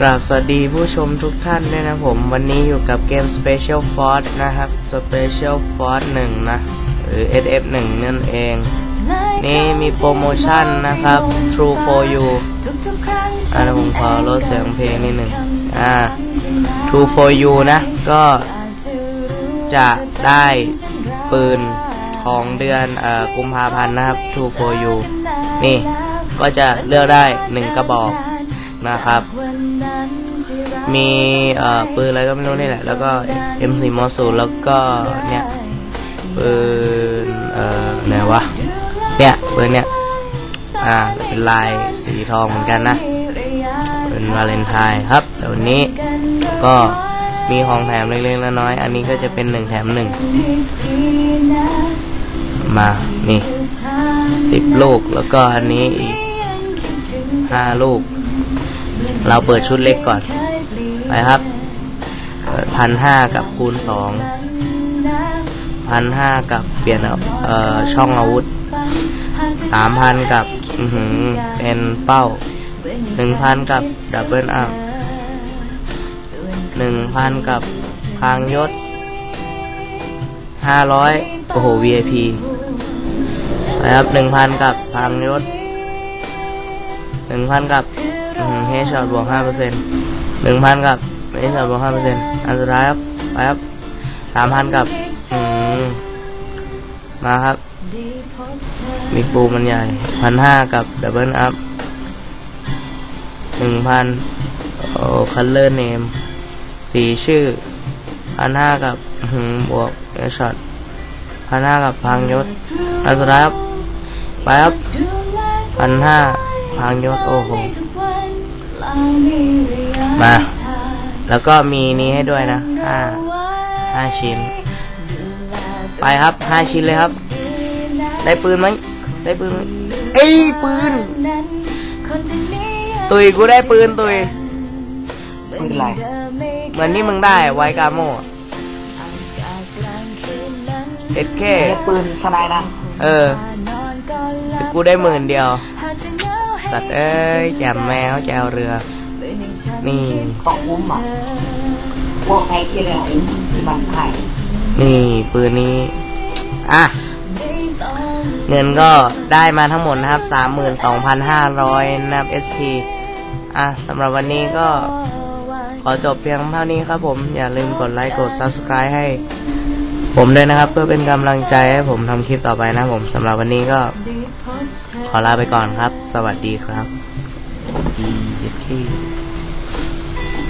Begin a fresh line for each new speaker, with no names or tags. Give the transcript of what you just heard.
กราบสวัสดีผู้ชมทุกท่านด้วยนะผม วันนี้อยู่กับเกม Special Force นะครับ Special Force 1 นะ หรือ SF 1นั่นเอง นี่มีโปรโมชั่นนะครับ True for You อ่าเดี๋ยวผมขอลดเสียงเพลงนิดหนึ่งอ่า True for You นะ ก็จะได้ปืนของเดือนเอ่อกุมภาพันธ์นะครับ True for You นี่ก็จะเลือกได้ 1 กระบอก นะครับ มีเอ่อปืนอะไรก็ไม่รู้นี่แหละ แล้วก็ M4 มอสูแล้วก็เนี่ยปืนเอ่อไหนวะเนี่ยปืนเนี่ยอ่าเป็นลายสีทองเหมือนกันนะเป็นวาเลนไทน์ครับแต่วันนี้ก็มีของแถมเล็กๆน้อยๆอันนี้ก็จะเป็นหนึ่งแถมหนึ่งมานี่สิบลูกแล้วก็อันนี้อีกห้าลูก เราเปิดชุดเล็กก่อน ไปครับพันห้ากับคูณสองพันห้ากับเปลี่ยนเอ่อช่องอาวุธสามพันกับอือหือเป็นเป้าหนึ่งพันกับดับเบิลอัพหนึ่งพันกับพางยศห้าร้อยโอ้โห VIP นะครับหนึ่งพันกับพางยศหนึ่งพันกับ เฮชช็อตบวกห้าเปอร์เซ็นต์หนึ่งพันกับเฮชช็อตบวกห้าเปอร์เซ็นต์อันสุดท้ายครับไปครับสามพันกับอืมมาครับมีปูมันใหญ่พันห้ากับดับเบิลอัพหนึ่งพันโอ้คัลเลอร์เนมสีชื่อพันห้ากับหือบวกเอช็อตพันห้ากับพังยศอันสุดท้ายครับไปครับพันห้าพังยศโอ้โห มา แล้วก็มีนี้ให้ด้วยนะห้าห้าชิ้น ไปครับห้าชิ้นเลยครับ ได้ปืนไหมได้ปืนไหมเอ้ยปืน ตุยกูได้ปืนตุย
ปืนอะไร
เหมือนที่มึงได้ไวกาโมเอ็ดเค
ไม่ได้ปืนสไนด์นะ
เออแต่กูได้หมื่นเดียว สัตว์เอ้ยแจมแมวแจวเรือ นี่
ต้องคุ้มอะพวกไอ้ที่เรียกที่มันไข่
นี่ปืนนี้ อะ เงินก็ได้มาทั้งหมดนะครับ 32,500 นะครับ SP อะสำหรับวันนี้ก็ ขอจบเพียงเท่านี้ครับผม อย่าลืมกดไลค์ กด Subscribe ให้ ผมด้วยนะครับ เพื่อเป็นกำลังใจให้ผมทำคลิปต่อไปนะผมสำหรับวันนี้ก็ ขอลาไปก่อนครับ สวัสดีครับ ดีที่